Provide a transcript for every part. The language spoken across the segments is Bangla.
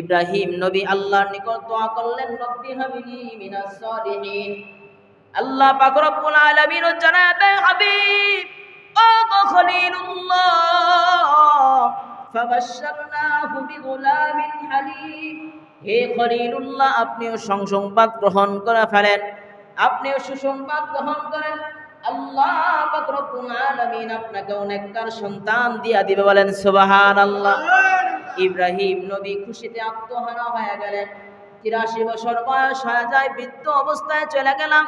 ইব্রাহিম নবী আল্লাহর নিকট দোয়া করলেন, রব্বি হাবিলি মিনাস সালিহিন। আল্লাহ পাক রব্বুল আলামিন জানায় দেয় হাবিব, ও খলিলুল্লাহ, ফাবাশশারনাহু বিগুলামিন হালিম। হে খলিলুল্লাহ, আপনিও সংসংবাদ গ্রহণ করে ফেলেন। আপনিও সুসংবাদ গ্রহণ করেন। আল্লাহ পাক রব্বুল আলামিন আপনাকে অনেককার সন্তান দিয়া দিবে বলেন, সুবহানাল্লাহ। ইব্রাহিম নবী খুশিতে আত্মহারা হয়ে গেলেন। তিরাশি বছর বয়স হয়ে যায়, বৃদ্ধ অবস্থায় চলে গেলাম।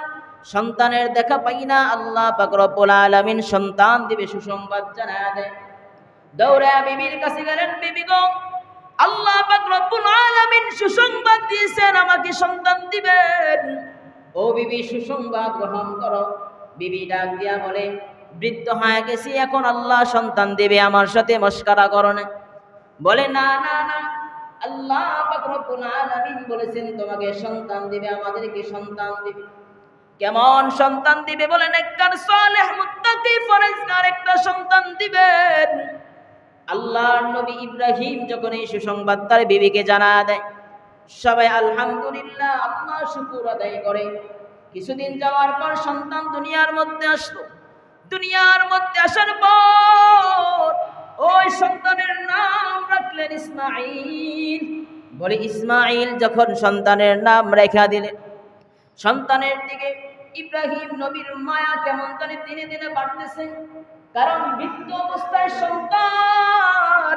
সন্তানের দেখা পাই না, আল্লাহ পাক রব্বুল আলামিন সন্তান দিবে সুসংবাদ জানায় দেয়। দৌড়ে বিবির কাছে গেলেন, বিবি গো, আল্লাহ পাক রব্বুল আলামিন সুসংবাদ দিয়েছেন, আমাকে সন্তান দিবেন। ও বিবি, সুসংবাদ গ্রহণ করো। বিবি ডাক দিয়া বলে, বৃদ্ধ হয়ে গেছি, এখন আল্লাহ সন্তান দেবে আমার সাথে মস্কারা করো না। বলে, না না না। আল্লাহ বলেছেন, তোমাকে সন্তান দিবে, আমাদেরকে সন্তান দিবে। কেমন সন্তান দিবে বলেন একটা সন্তান দিবেন। আল্লাহর নবী ইব্রাহিম যখন এই সুসংবাদ তার বিবিকে জানা দেয়, সবাই আলহামদুলিল্লাহ, আল্লাহ শুকুর আদায় করে। কিছুদিন যাওয়ার পর সন্তান দুনিয়ার মধ্যে আসলো। দুনিয়ার মধ্যে আসার পর ওই সন্তানের নাম রাখলেন ইসমাইল বলে ইসমাইল যখন সন্তানের নাম রেখা দিলেন, সন্তানের দিকে ইব্রাহিম নবীর মায়া কেমন জানি দিনে দিনে বাড়তেছে। কারণ বৃদ্ধ অবস্থায় সন্তান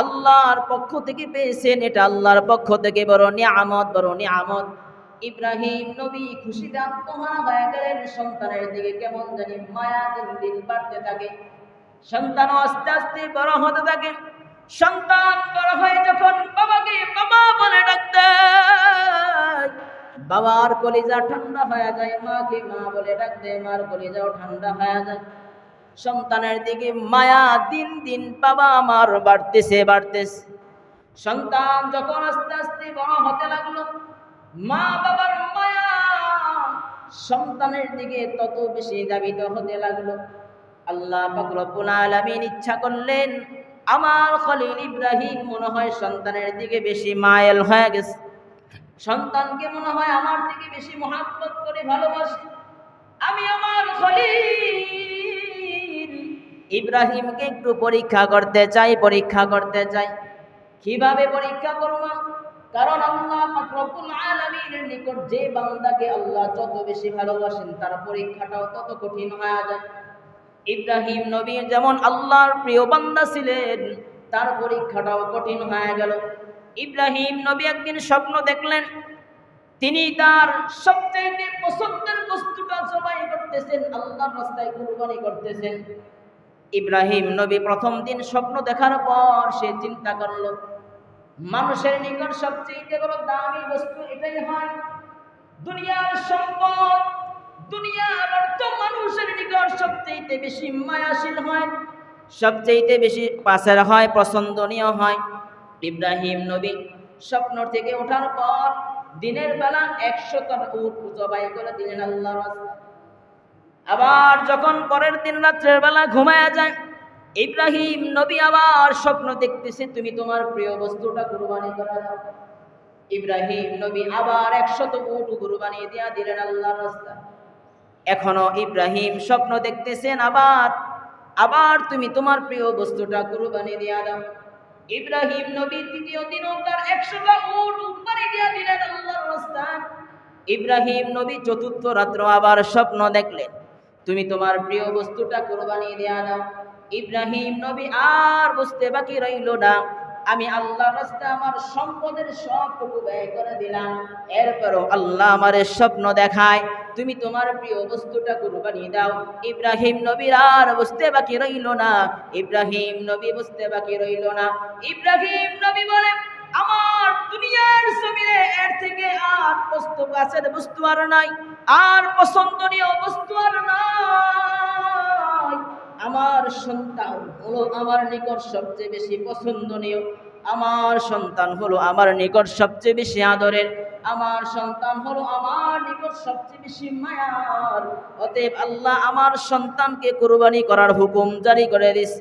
আল্লাহর পক্ষ থেকে পেয়েছেন, এটা আল্লাহর পক্ষ থেকে বড় নিয়ামত বড় নিয়ামত। ইব্রাহিম নবী খুশিতে আত্মহারা হয়ে গেলেন, সন্তানের দিকে কেমন জানি মায়া দিন দিন বাড়তে থাকে। সন্তান আস্তে আস্তে বড় হতে থাকে। সন্তান বড় হয়ে যখন বাবাকে বাবা বলে ডাকতে বাবার কলিজা ঠান্ডা হয়ে যায়, মাকে মা বলে ডাকতে, মার কলিজাও ঠান্ডা হয়ে যায়। সন্তানের দিকে মায়া দিন দিন বাবা আমার বাড়তেছে বাড়তেছে। সন্তান যখন আস্তে আস্তে বড় হতে লাগল, মা বাবার মায়া সন্তানের দিকে তত বেশি দাবিত হতে লাগল। আল্লাহ রব্বুল আলামিন ইচ্ছা করলেন আমার খলিল ইব্রাহিম মনে হয় সন্তানের দিকে বেশি মায়েল হয়ে গেছে। সন্তানকে মনে হয় আমার দিকে বেশি মহাব্বত করে ভালোবাসে। আমি আমার খলিল ইব্রাহিমকে একটু পরীক্ষা করতে চাই, পরীক্ষা করতে চাই। কীভাবে পরীক্ষা করব? কারণ আল্লাহ রব্বুল আলামিনের নিকট যে বান্দাকে আল্লাহ যত বেশি ভালোবাসেন, তার পরীক্ষাটাও তত কঠিন হয়ে যায়। ইব্রাহিম নবী যেমন আল্লাহর প্রিয় বান্দা ছিলেন, তার পরীক্ষাটাও কঠিন হয়ে গেল। ইব্রাহিম নবী একদিন স্বপ্ন দেখলেন, তিনি তার সবচেয়ে পছন্দের বস্তুটা জবাই করতেছেন, আল্লাহর রাস্তায় কুরবানি করতেছেন। ইব্রাহিম নবী প্রথম দিন স্বপ্ন দেখার পর সে চিন্তা করল, মানুষের নিকট সবচেয়ে বড় দামি বস্তু এটাই হয় দুনিয়ার সম্পদ। অর্থ মানুষের নিকট সবচেয়ে বেশি মায়াশীল হয় সবচেয়ে বেশি পাশের হয়, পছন্দনীয় হয়। ইব্রাহিম নবী স্বপ্ন থেকে ওঠার পর দিনের বেলা একশো উট জবাই করে দিলেন আল্লাহ আবার যখন পরের দিন রাত্রের বেলা ঘুমায়া যায়, ইব্রাহিম নবী আবার স্বপ্ন দেখতেছে, তুমি তোমার প্রিয় বস্তুটা কুরবানি করা ইব্রাহিম নবী আবার একশত উট কুরবানি দিয়া দিলেন আল্লাহ রাস্তা এখনও ইব্রাহিম স্বপ্ন দেখতেছেন আবার আবার তুমি তোমার প্রিয় বস্তুটা কুরবানি দিয়া দাও। ইব্রাহিম নবী তৃতীয় দিন তার একশোটা উট কুরবানি দিয়া দিলেন আল্লাহর রাস্তায় ইব্রাহিম নবী চতুর্থ রাত্র আবার স্বপ্ন দেখলেন, তুমি তোমার প্রিয় বস্তুটা কোরবানি দেয়া দাও। ইব্রাহিম নবী আর বুঝতে বাকি রইল না। আমি আল্লাহ রাস্তা আমার সম্পদের সবটুকু ব্যয় করে দিলাম। এরপরও আল্লাহ আমার স্বপ্ন দেখায়, তুমি তোমার প্রিয় বস্তুটা কুরবানি দাও। ইব্রাহিম নবীর আর বুঝতে বাকি রইল না। ইব্রাহিম নবী বুঝতে বাকি রইল না। ইব্রাহিম নবী বলে, আমার দুনিয়ার জমিনে এর থেকে আর বস্তু, গাছের বস্তু আর নাই, আর পছন্দনীয় বস্তু আর নাই। আমার সন্তান হলো আমার নিকট সবচেয়ে বেশি পছন্দনীয়। আমার সন্তান হলো আমার নিকট সবচেয়ে বেশি আদরের। আমার সন্তান হলো আমার নিকট সবচেয়ে বেশি মায়ার। অতএব আল্লাহ আমার সন্তানকে কুরবানি করার হুকুম জারি করে দিস।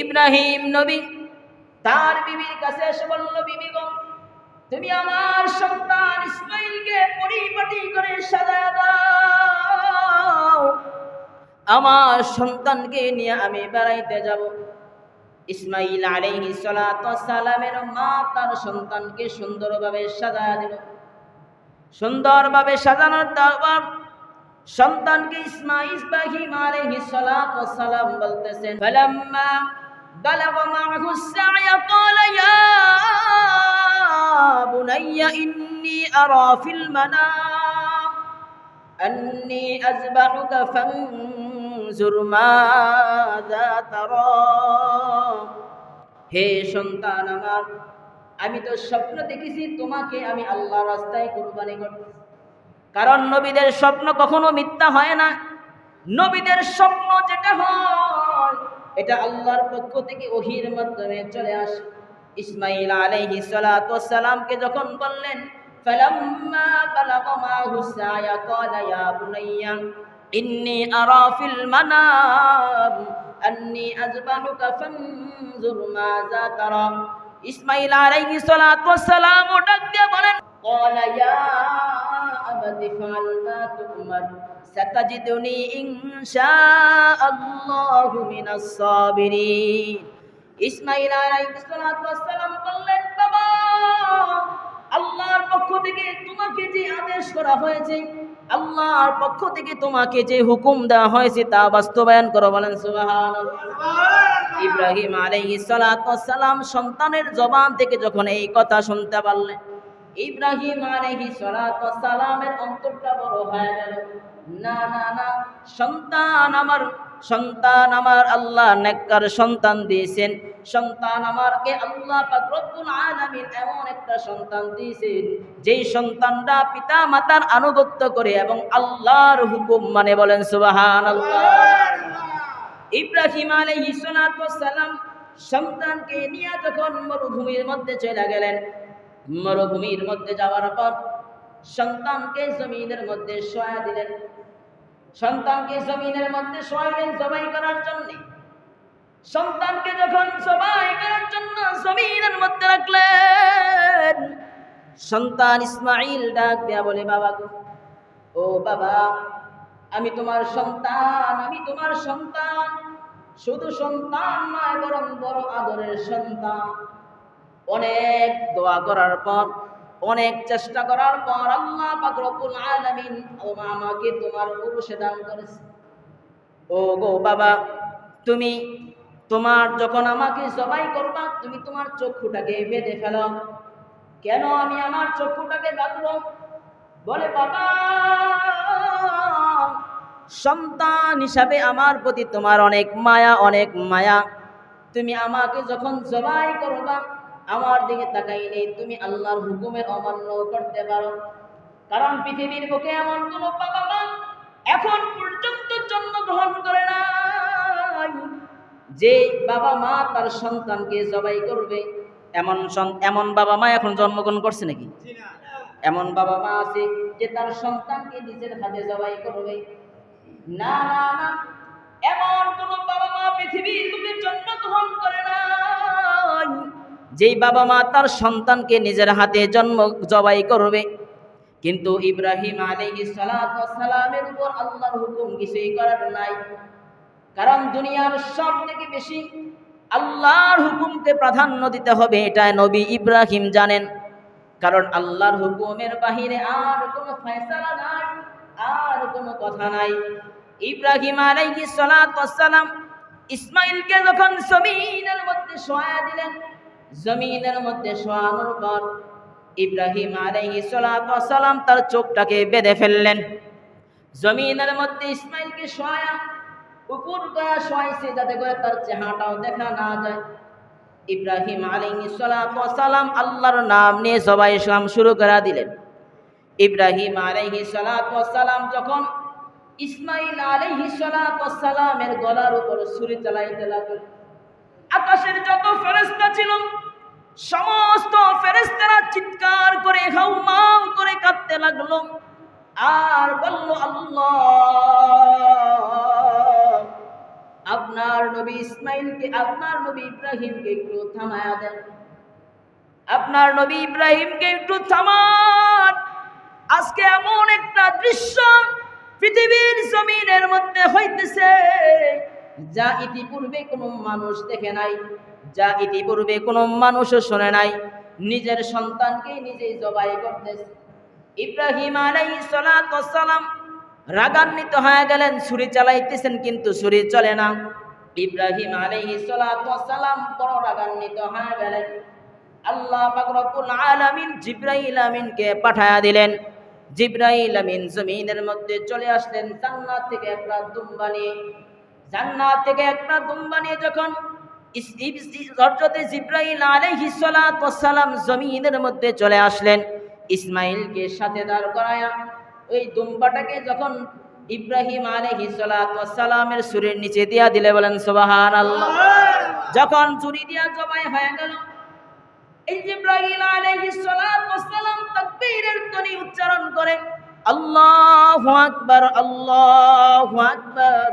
ইব্রাহিম নবী তার বিবির কাছে এসে বলল বিবি গো তুমি আমার সন্তান ইসমাইলকে পরিপাটি করে সাজায় দাও। আমার সন্তানকে নিয়ে আমি বেড়াইতে যাব ইসমাইল আলাইহি সালামের মা তার সন্তানকে সুন্দরভাবে সাজায় দিল সুন্দরভাবে সাজানোর তারপর সন্তানকে ইসমাইল ইব্রাহিম আলাইহিস সালাতু সালাম বলতেছেন ফালাম্মা বালাগা মা'হু السعي قال يا بني إني أرى في المنام أني أذبحك فانظر ماذا ترى হে সন্তান আমার আমি তো স্বপ্ন দেখেছি তোমাকে আমি আল্লাহ রাস্তায় কুরবানি করতেছি কারণ নবীদের স্বপ্ন কখনো মিথ্যা হয় না নবীদের স্বপ্ন যেটা হয় এটা আল্লাহর পক্ষ থেকে ওহির মাধ্যমে চলে আসে ইসমাইল আলাইহি সালাতু সালামকে যখন বললেন ফালাম্মা বালাগা মাহু সায়া ক্বালা ইয়া বুনাইয়া ইন্নী আরা ফিল মানাম আন্নী আযবাহুকা ফানজুর মাযা তারা ইসমাইল আলাইহি সালাতু সালাম ডাক দিয়ে বলেন ক্বালা ইয়া أبت افعل ما تؤمر ستجدني إن شاء الله من الصابرين ইসমাইল আলাইহিসসালাম বললেন বাবা আল্লাহর পক্ষ থেকে তোমাকে যে আদেশ করা হয়েছে, আল্লাহর পক্ষ থেকে তোমাকে যে হুকুম দেওয়া হয়েছে তা বাস্তবায়ন করো বলেন ইব্রাহিম সালাম সন্তানের জবান থেকে যখন এই কথা শুনতে পারলেন ইব্রাহিম সালামের অন্তরটা বড় হয়ে গেল। না না না, সন্তান আমার সন্তান আমার আল্লাহ নেককার সন্তান দিয়েছেন। সন্তান আমারকে আল্লাহ রব্বুল আলামিন এমন একটা সন্তান দিয়েছেন, যেই সন্তানটা পিতা মাতার আনুগত্য করে এবং আল্লাহর হুকুম মানে বলেন সুবহানাল্লাহ। ইব্রাহিম আলাইহিস সালাম সন্তানকে নিয়ে যখন মরুভূমির মধ্যে চলে গেলেন, মরুভূমির মধ্যে যাওয়ার পর সন্তানকে জমিনের মধ্যে শোয়া দিলেন। সন্তানকে জমিনের মধ্যে শোয়ালেন জবাই করার জন্য। সন্তানকে যখন জবাই করার জন্য জমিনের মধ্যে রাখলেন, সন্তান ইসমাইল ডাক দেয়া বলে, বাবা গো, ও বাবা, আমি তোমার সন্তান, আমি তোমার সন্তান। শুধু সন্তান নয়, বরং বড় আদরের সন্তান। অনেক দোয়া করার পর অনেক চেষ্টা করার পর আল্লাহ পাক রব্বুল আলামিন আমাকে তোমার পুরুষে দান করেছে। ও গো বাবা, তুমি তোমার যখন আমাকে জবাই করবা, তুমি তোমার চক্ষুটাকে বেঁধে ফেলো। কেন আমি আমার চক্ষুটাকে বাঁধব? বলে, বাবা, সন্তান হিসাবে আমার প্রতি তোমার অনেক মায়া অনেক মায়া। তুমি আমাকে যখন জবাই করবা আমার দিকে তাকাই নেই তুমি আল্লাহর হুকুমের অমান্য করতে পারো। কারণ পৃথিবীর বুকে এমন কোন বাবা মা এখন পর্যন্ত জন্মগ্রহণ করে নাই। যে বাবা মা তার সন্তানকে জবাই করবে এমন এমন বাবা মা এখন জন্মগ্রহণ করছে নাকি? এমন বাবা মা আছে যে তার সন্তানকে নিজের হাতে জবাই করবে। না না না এমন কোন বাবা মা পৃথিবীর বুকে জন্মগ্রহণ করে নাই। যেই বাবা মা তার সন্তানকে নিজের হাতে জন্ম জবাই করবে, কিন্তু ইব্রাহিম সালামের উপর আল্লাহর হুকুম কিছুই করার নাই। কারণ দুনিয়ার সব থেকে বেশি আল্লাহর হুকুমকে প্রাধান্য দিতে হবে, এটা নবী ইব্রাহিম জানেন। কারণ আল্লাহর হুকুমের বাহিরে আর কোনো ফয়সালা নাই, আর কোনো কথা নাই। ইব্রাহিম আলাইহিস সালাম ইসমাইলকে যখন জমিনের মধ্যে শোয়া দিলেন জমিনের মধ্যে শোয়ানোর পর ইব্রাহিম সালাম তার চোখটাকে বেঁধে ফেললেন। জমিনের মধ্যে ইসমাইলকে শোয়া, উপর করা শোয়াইছে যাতে করে তার চেহারাটাও দেখা না যায়। ইব্রাহিম সালাম আল্লাহর নাম নিয়ে সবাই ইসলাম শুরু করে দিলেন। ইব্রাহিম সালাম যখন ইসমাইল আলাইহিস সালাতু সালামের গলার উপর ছুরি চালাইতে লাগলেন আকাশের যত ফেরেশতা ছিল, সমস্ত ফেরেস্তারা চিৎকার করে হাউমাউ করে কাঁদতে লাগল। আর বলল, আল্লাহ, আপনার নবী ইসমাইলকে, আপনার নবী ইব্রাহিমকে একটু থামায়া দেন। আপনার নবী ইব্রাহিমকে একটু থামান। আজকে এমন একটা দৃশ্য পৃথিবীর জমিনের মধ্যে হইতেছে। যা ইতিপূর্বে কোনো মানুষ দেখে নাই, যা ইতিপূর্বে কোনো মানুষও শোনে নাই, নিজের সন্তানকে নিজেই জবাই করতেছে। ইব্রাহিম আলাইহিস সালাম রাগান্বিত হয়ে গেলেন, ছুরি চালাইতেছেন কিন্তু ছুরি চলে না। ইব্রাহিম আলাইহিস সালাম বড় রাগান্বিত হয়ে গেলেন। আল্লাহ পাক রব্বুল আলামিন জিব্রাইল আমিনকে পাঠায়া দিলেন। জিব্রাইল আমিন জমিনের মধ্যে চলে আসলেন, জান্নাত থেকে একটা দুম্বা নিয়ে জান্নাত থেকে একটা দুম্বা নিয়ে যখন ইস- ইস- ইস- হযরতে জিব্রাইল আলাইহিস সালাতু ওয়াসসালাম জমিনের মধ্যে চলে আসলেন ইসমাইলকে সাথে দাঁড় করায়া ওই দুম্বাটাকে যখন ইব্রাহিম আলাইহিস সালাতু সুরের নিচে দিয়া দিলে বলেন সুবহানাল্লাহ। যখন চুরি দিয়া জবাই হয়ে গেল এই জিব্রাইল আলাইহিস সালাতু ওয়াসসালাম তাকবীরের ধ্বনি উচ্চারণ করে আল্লাহু আকবার আল্লাহু আকবার।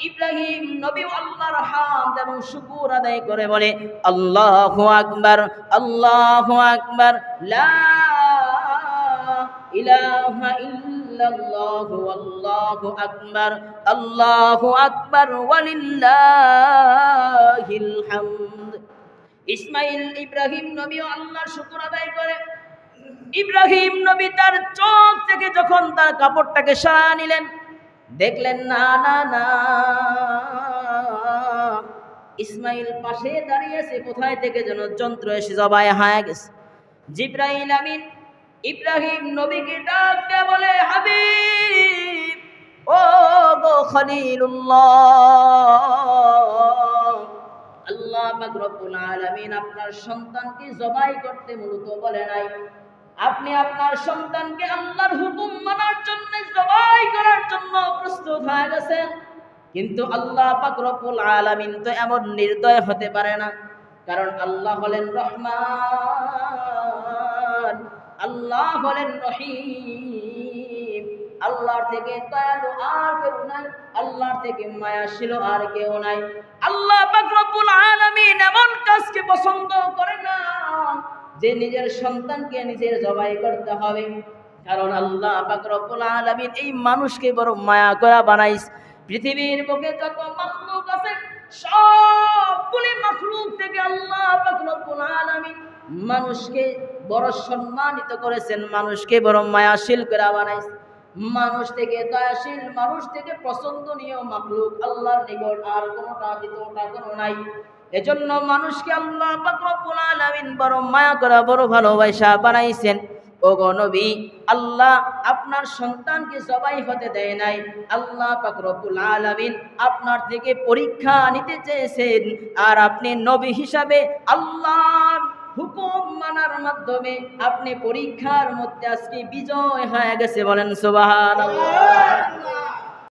ইব্রাহিম নবী আল্লাহর হামদ এবং শুকুর আদায় করে বলে, আল্লাহু আকবার আল্লাহু আকবার, লা আকবার আকবার ইসমাইল ইব্রাহিম নবী আল্লাহর শুকর করে। ইব্রাহিম নবী তার চোখ থেকে যখন তার কাপড়টাকে সরা নিলেন দেখলেন না না না। ইসমাইল পাশে দাঁড়িয়ে আছে, কোথায় থেকে যেন যন্ত্র এসে জবাই হায়া গেছে। জিব্রাইল আমিন ইব্রাহিম নবীকে ডাক দিয়ে বলে, হাবিব, ও গো খলিলুল্লাহ। আল্লাহ পাক রব্বুল আলামিন আপনার সন্তানকে জবাই করতে মূলত বলে নাই। আপনি আপনার সন্তানকে আল্লাহর হুকুম মানার জন্য কিন্তু আল্লাহ পাক রব্বুল আলামিন তো এমন নির্দয় হতে পারে না। কারণ আল্লাহ হলেন রহমান, আল্লাহ হলেন রহিম। আল্লাহর থেকে দয়ালু আর কেউ নাই, আল্লাহর থেকে আর কেউ নাই। আল্লাহ পাক রব্বুল আলামিন এমন কাজকে পছন্দ করে না, যে নিজের সন্তানকে নিজের জবাই করতে হবে। কারণ আল্লাহ রব্বুল এই মানুষকে বড় মায়া করা বানাইস। পৃথিবীর বুকে যত মাখলুক আছে, সবগুলি মাখলুক থেকে আল্লাহ রব্বুল আলামিন মানুষকে বড় সম্মানিত করেছেন, মানুষকে বড় মায়াশীল করে বানাইছে মানুষ থেকে দয়াশীল, মানুষ থেকে পছন্দনীয় মাখলুক আল্লাহর নিকট আর কোনোটা দ্বিতীয়টা কোনো নাই। এজন্য মানুষকে আল্লাহ পাক রব্বুল আলামিন বড় মায়া করা, বড় ভালোবাসা বানাইছেন। ও গণবী আল্লাহ আপনার সন্তানকে সবাই হতে দেয় নাই। আল্লাহ পাকরফুল আলমিন আপনার থেকে পরীক্ষা নিতে চেয়েছেন। আর আপনি নবী হিসাবে আল্লাহ হুকুম মানার মাধ্যমে আপনি পরীক্ষার মধ্যে আজকে বিজয় হয়ে গেছে বলেন সুবহানাল্লাহ।